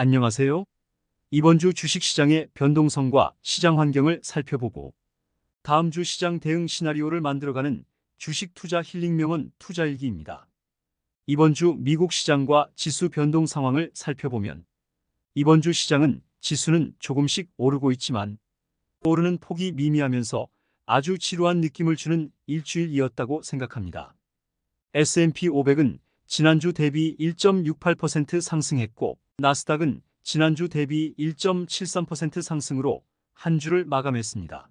안녕하세요. 이번 주 주식시장의 변동성과 시장 환경을 살펴보고 다음 주 시장 대응 시나리오를 만들어가는 주식 투자 힐링 명언 투자일기입니다. 이번 주 미국 시장과 지수 변동 상황을 살펴보면 이번 주 시장은 지수는 조금씩 오르고 있지만 오르는 폭이 미미하면서 아주 지루한 느낌을 주는 일주일이었다고 생각합니다. S&P 500은 지난주 대비 1.68% 상승했고 나스닥은 지난주 대비 1.73% 상승으로 한 주를 마감했습니다.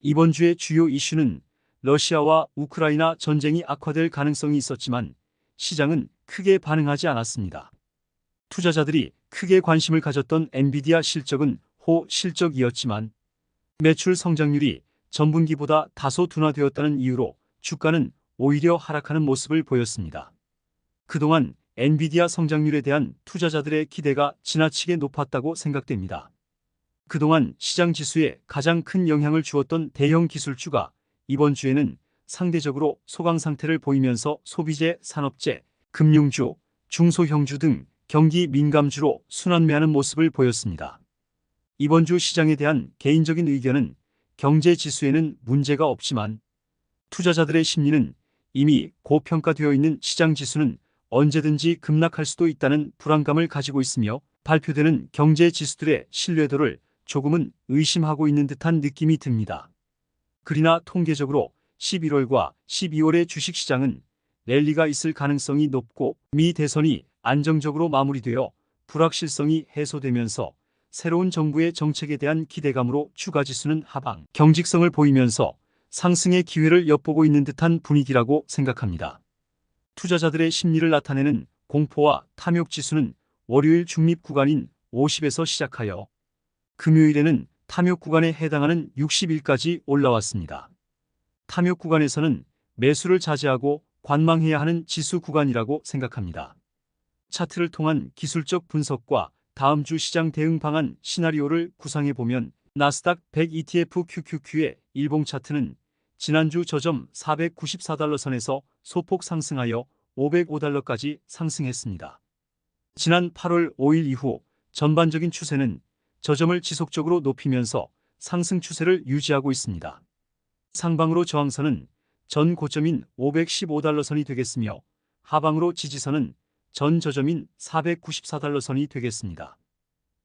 이번 주의 주요 이슈는 러시아와 우크라이나 전쟁이 악화될 가능성이 있었지만 시장은 크게 반응하지 않았습니다. 투자자들이 크게 관심을 가졌던 엔비디아 실적은 호 실적이었지만 매출 성장률이 전분기보다 다소 둔화되었다는 이유로 주가는 오히려 하락하는 모습을 보였습니다. 그동안 엔비디아 성장률에 대한 투자자들의 기대가 지나치게 높았다고 생각됩니다. 그동안 시장 지수에 가장 큰 영향을 주었던 대형 기술주가 이번 주에는 상대적으로 소강 상태를 보이면서 소비재, 산업재, 금융주, 중소형주 등 경기 민감주로 순환매하는 모습을 보였습니다. 이번 주 시장에 대한 개인적인 의견은 경제 지수에는 문제가 없지만 투자자들의 심리는 이미 고평가되어 있는 시장 지수는 언제든지 급락할 수도 있다는 불안감을 가지고 있으며 발표되는 경제 지수들의 신뢰도를 조금은 의심하고 있는 듯한 느낌이 듭니다. 그러나 통계적으로 11월과 12월의 주식시장은 랠리가 있을 가능성이 높고 미 대선이 안정적으로 마무리되어 불확실성이 해소되면서 새로운 정부의 정책에 대한 기대감으로 추가 지수는 하방 경직성을 보이면서 상승의 기회를 엿보고 있는 듯한 분위기라고 생각합니다. 투자자들의 심리를 나타내는 공포와 탐욕 지수는 월요일 중립 구간인 50에서 시작하여 금요일에는 탐욕 구간에 해당하는 60일까지 올라왔습니다. 탐욕 구간에서는 매수를 자제하고 관망해야 하는 지수 구간이라고 생각합니다. 차트를 통한 기술적 분석과 다음 주 시장 대응 방안 시나리오를 구상해 보면 나스닥 100 ETF QQQ의 일봉 차트는 지난주 저점 494달러 선에서 소폭 상승하여 505달러까지 상승했습니다. 지난 8월 5일 이후 전반적인 추세는 저점을 지속적으로 높이면서 상승 추세를 유지하고 있습니다. 상방으로 저항선은 전 고점인 515달러 선이 되겠으며 하방으로 지지선은 전 저점인 494달러 선이 되겠습니다.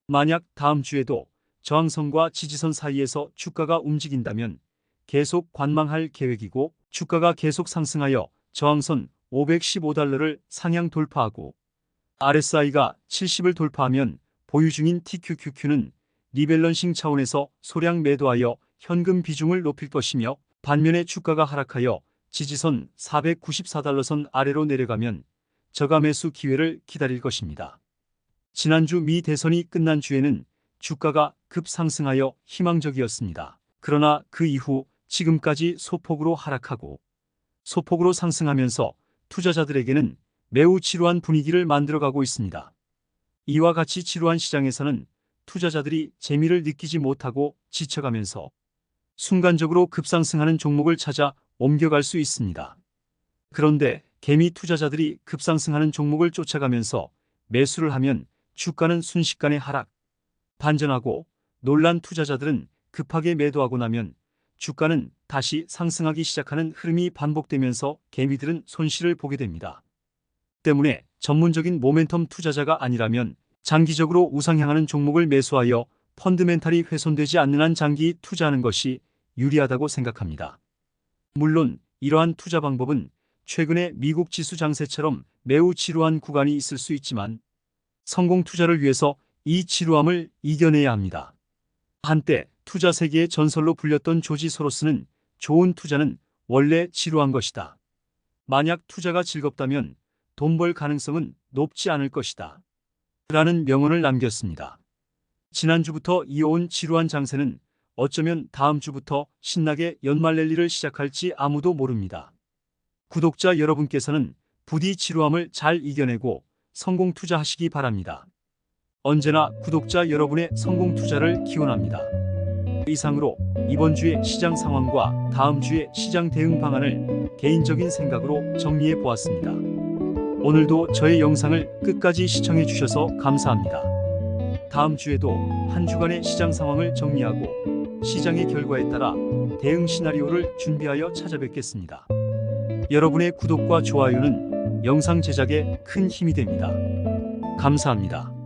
만약 다음 주에도 저항선과 지지선 사이에서 주가가 움직인다면 계속 관망할 계획이고 주가가 계속 상승하여 저항선 515달러를 상향 돌파하고 RSI가 70을 돌파하면 보유 중인 TQQQ는 리밸런싱 차원에서 소량 매도하여 현금 비중을 높일 것이며 반면에 주가가 하락하여 지지선 494달러 선 아래로 내려가면 저가 매수 기회를 기다릴 것입니다. 지난주 미 대선이 끝난 주에는 주가가 급상승하여 희망적이었습니다. 그러나 그 이후 지금까지 소폭으로 하락하고 소폭으로 상승하면서 투자자들에게는 매우 지루한 분위기를 만들어가고 있습니다. 이와 같이 지루한 시장에서는 투자자들이 재미를 느끼지 못하고 지쳐가면서 순간적으로 급상승하는 종목을 찾아 옮겨갈 수 있습니다. 그런데 개미 투자자들이 급상승하는 종목을 쫓아가면서 매수를 하면 주가는 순식간에 하락, 반전하고 놀란 투자자들은 급하게 매도하고 나면 주가는 다시 상승하기 시작하는 흐름이 반복되면서 개미들은 손실을 보게 됩니다. 때문에 전문적인 모멘텀 투자자가 아니라면 장기적으로 우상향하는 종목을 매수하여 펀드멘탈이 훼손되지 않는 한 장기 투자하는 것이 유리하다고 생각합니다. 물론 이러한 투자 방법은 최근의 미국 지수 장세처럼 매우 지루한 구간이 있을 수 있지만 성공 투자를 위해서 이 지루함을 이겨내야 합니다. 한때 투자 세계의 전설로 불렸던 조지 소로스는 좋은 투자는 원래 지루한 것이다. 만약 투자가 즐겁다면 돈 벌 가능성은 높지 않을 것이다. 라는 명언을 남겼습니다. 지난주부터 이어온 지루한 장세는 어쩌면 다음 주부터 신나게 연말 랠리를 시작할지 아무도 모릅니다. 구독자 여러분께서는 부디 지루함을 잘 이겨내고 성공 투자하시기 바랍니다. 언제나 구독자 여러분의 성공 투자를 기원합니다. 이상으로 이번 주의 시장 상황과 다음 주의 시장 대응 방안을 개인적인 생각으로 정리해 보았습니다. 오늘도 저의 영상을 끝까지 시청해 주셔서 감사합니다. 다음 주에도 한 주간의 시장 상황을 정리하고 시장의 결과에 따라 대응 시나리오를 준비하여 찾아뵙겠습니다. 여러분의 구독과 좋아요는 영상 제작에 큰 힘이 됩니다. 감사합니다.